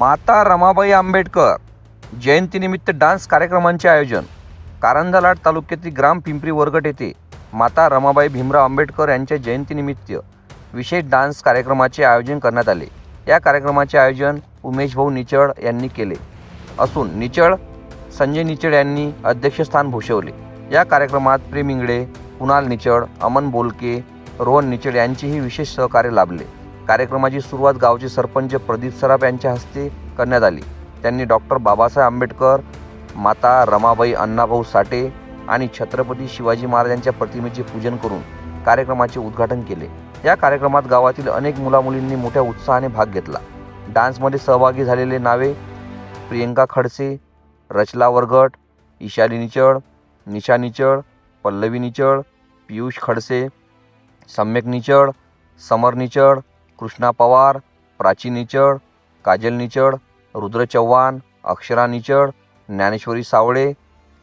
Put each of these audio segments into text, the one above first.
माता रमाबाई आंबेडकर जयंतीनिमित्त डान्स कार्यक्रमांचे आयोजन. कारंजालाट तालुक्यातील ग्राम पिंपरी वरगट येथे माता रमाबाई भीमराव आंबेडकर यांच्या जयंतीनिमित्त विशेष डान्स कार्यक्रमाचे आयोजन करण्यात आले. या कार्यक्रमाचे आयोजन उमेश भाऊ निचळ यांनी केले. असून निचळ संजय निचळ यांनी अध्यक्षस्थान भूषवले. या कार्यक्रमात प्रेम इंगळे कुणाल निचळ अमन बोलके रोहन निचळ यांचेही विशेष सहकार्य लाभले. कार्यक्रमाची सुरुवात गावचे सरपंच प्रदीप सराफ यांच्या हस्ते करण्यात आली. त्यांनी डॉक्टर बाबासाहेब आंबेडकर माता रमाबाई अण्णाभाऊ साठे आणि छत्रपती शिवाजी महाराजांच्या प्रतिमेचे पूजन करून कार्यक्रमाचे उद्घाटन केले. या कार्यक्रमात गावातील अनेक मुलामुलींनी मोठ्या उत्साहाने भाग घेतला. डान्समध्ये सहभागी झालेले नावे प्रियंका खडसे रचला वरगट ईशाली निचळ निशा निचळ पल्लवी निचळ पियुष खडसे सम्यक निचळ समर निचळ कृष्णा पवार प्राची निचळ काजल निचळ रुद्र चव्हाण अक्षरा निचळ ज्ञानेश्वरी सावळे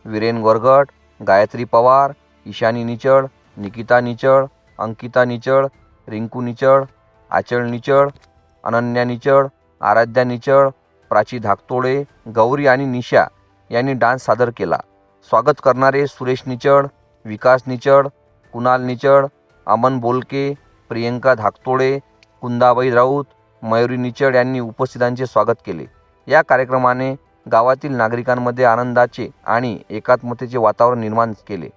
विरेन वरगट गायत्री पवार ईशानी निचळ निकिता निचळ अंकिता निचळ रिंकू निचळ आचळ निचळ अनन्या निचळ आराध्या निचळ प्राची धाकतोळे गौरी आणि निशा यांनी डान्स सादर केला. स्वागत करणारे सुरेश निचळ विकास निचळ कुणाल निचळ अमन बोलके प्रियंका धाकतोळे कुंदाबाई राऊत मयुरी निचड यांनी उपस्थितांचे स्वागत केले. या कार्यक्रमाने गावातील नागरिकांमध्ये आनंदाचे आणि एकात्मतेचे वातावरण निर्माण केले.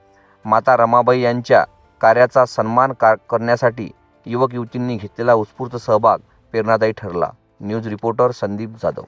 माता रमाबाई यांच्या कार्याचा सन्मान कार करण्यासाठी युवक युवतींनी घेतलेला उत्स्फूर्त सहभाग प्रेरणादायी ठरला. News reporter Sandeep Jadhav.